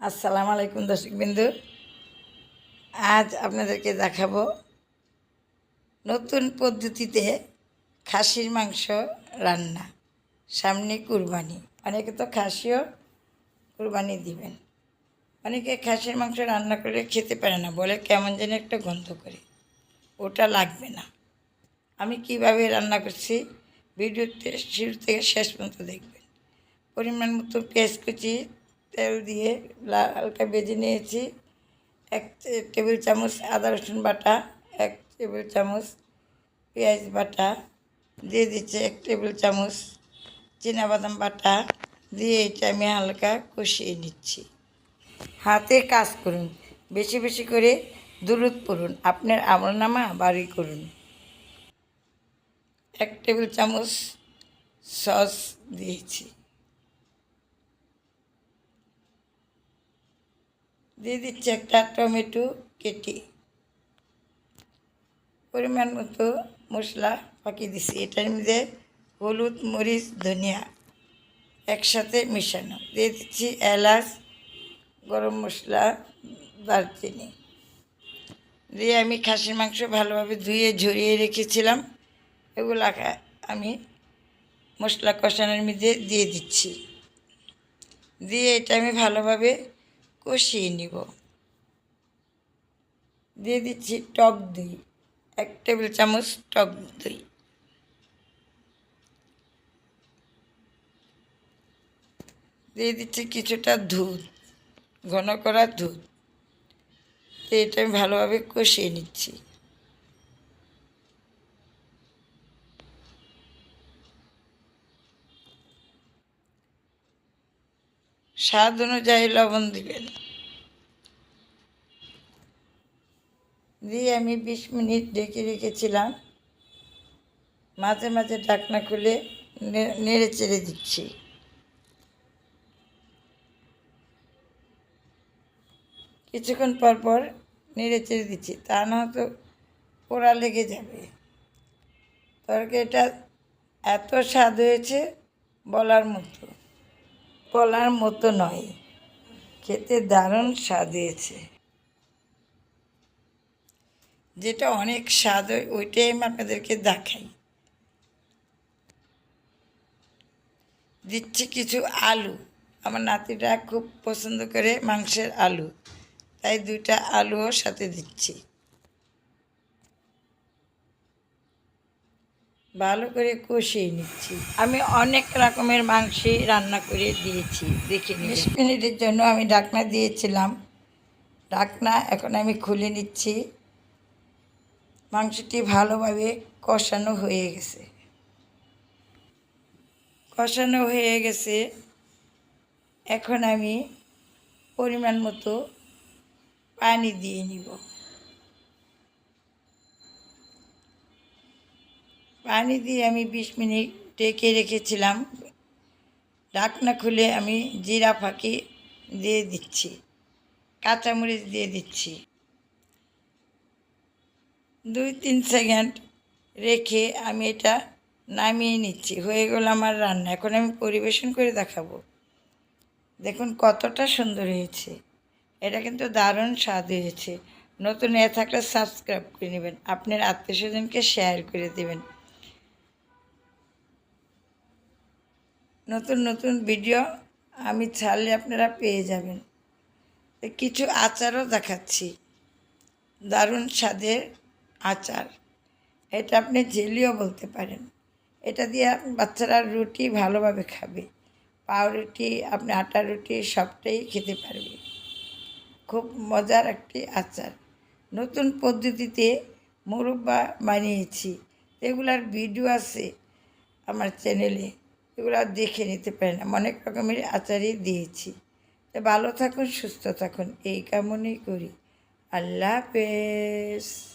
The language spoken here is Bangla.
আসসালামু আলাইকুম দর্শক বিন্দু। আজ আপনাদেরকে দেখাবো নতুন পদ্ধতিতে খাসির মাংস রান্না। সামনে কুরবানি। অনেকে তো খাসিও কুরবানি দিবেন। অনেকে খাসির মাংস রান্না করে খেতে পারে না, বলে কেমন যেন একটা গন্ধ করে। ওটা লাগবে না। আমি কীভাবে রান্না করছি ভিডিওতে শুরু থেকে শেষ পর্যন্ত দেখবেন। পরিমাণ মতো পেঁয়াজ কুচি তেল দিয়ে হালকা ভেজে নিয়েছি। এক টেবিল চামচ আদা, রসুন বাটা, এক টেবিল চামচ পেঁয়াজ বাটা, দিয়ে দিচ্ছি এক টেবিল চামচ বাদাম বাটা, দিয়ে এটা আমি হালকা কষিয়ে নিচ্ছি। হাতে কাজ করুন, বেশি বেশি করে দুরুদ পড়ুন, আপনার আমলনামা বাড়ি করুন। এক টেবিল চামচ সস দিয়েছি। দিয়ে দিচ্ছি একটা টমেটো কেটে। পরিমাণ মতো মশলা পাকিয়ে দিছি। এটার মধ্যে হলুদ, মরিচ, ধনিয়া একসাথে মিশানো। দিয়ে দিচ্ছি এলাচ, গরম মশলা, দারচিনি। দিয়ে আমি খাসির মাংস ভালোভাবে ধুয়ে ঝরিয়ে রেখেছিলাম। এগুলো আমি মশলা কষানোর মধ্যে দিয়ে দিচ্ছি। দিয়ে এটা আমি ভালোভাবে কষিয়ে নিব। দিয়ে দিচ্ছি টক দই, এক টেবিল চামচ টক দই। দিয়ে দিচ্ছি কিছুটা দুধ, ঘন করা দুধ। এটা আমি ভালোভাবে কষিয়ে নিচ্ছি। স্বাদ অনুযায়ী লবণ দিবেন। দিয়ে আমি বিশ মিনিট ডেকে রেখেছিলাম। মাঝে মাঝে ঢাকনা খুলে নেড়ে চেড়ে দিচ্ছি। কিছুক্ষণ পর পর নেড়ে চেড়ে দিচ্ছি, তা না তো পোড়া লেগে যাবে। তরকারিটা এত স্বাদ হয়েছে বলার মতো। বলার মতো নয়। খেতে দারুণ স্বাদ হয়েছে। যেটা অনেক স্বাদ হয়, ওইটাই আমি আপনাদেরকে দেখাই। দিচ্ছি কিছু আলু। আমার নাতিটা খুব পছন্দ করে মাংসের আলু। তাই দুইটা আলুও সাথে দিচ্ছি। ভালো করে কষিয়ে নিচ্ছি। আমি অনেক রকমের মাংসই রান্না করে দিয়েছি দেখে বিশ মিনিটের জন্য আমি ঢাকনা দিয়েছিলাম। ঢাকনা এখন আমি খুলে নিচ্ছি। মাংসটি ভালোভাবে কষানো হয়ে গেছে। কষানো হয়ে গেছে। এখন আমি পরিমাণ মতো পানি দিয়ে নিব। পানি দিয়ে আমি বিশ মিনিট ডেকে রেখেছিলাম। ঢাকনা খুলে আমি জিরা ফাঁকি দিয়ে দিচ্ছি, কাঁচামরিচ দিয়ে দিচ্ছি। দুই তিন সেকেন্ড রেখে আমি এটা নামিয়ে নিচ্ছি, হয়ে গেল আমার রান্না। এখন আমি পরিবেশন করে দেখাবো। দেখুন কতটা সুন্দর হয়েছে। এটা কিন্তু দারুণ স্বাদ হয়েছে। নতুন এ থাকলে সাবস্ক্রাইব করে নেবেন। আপনার আত্মীয় স্বজনকে শেয়ার করে দেবেন। নতুন নতুন ভিডিও আমি ছাড়লে আপনারা পেয়ে যাবেন। কিছু আচারও দেখাচ্ছি। দারুণ স্বাদের আচার। এটা আপনি জেলিও বলতে পারেন। এটা দিয়ে বাচ্চারা রুটি ভালোভাবে খাবে। পাউরুটি, আপনি আটা রুটি সবটাই খেতে পারবে। খুব মজার একটি আচার। নতুন পদ্ধতিতে মুরব্বা বানিয়েছি। এগুলার ভিডিও আছে আমার চ্যানেলে এগুলো দেখে নিতে পারে না। অনেক রকমের আচারই দিয়েছি। তা ভালো থাকুন, সুস্থ থাকুন। এই কামনই করি। আল্লাহ হাফেজ।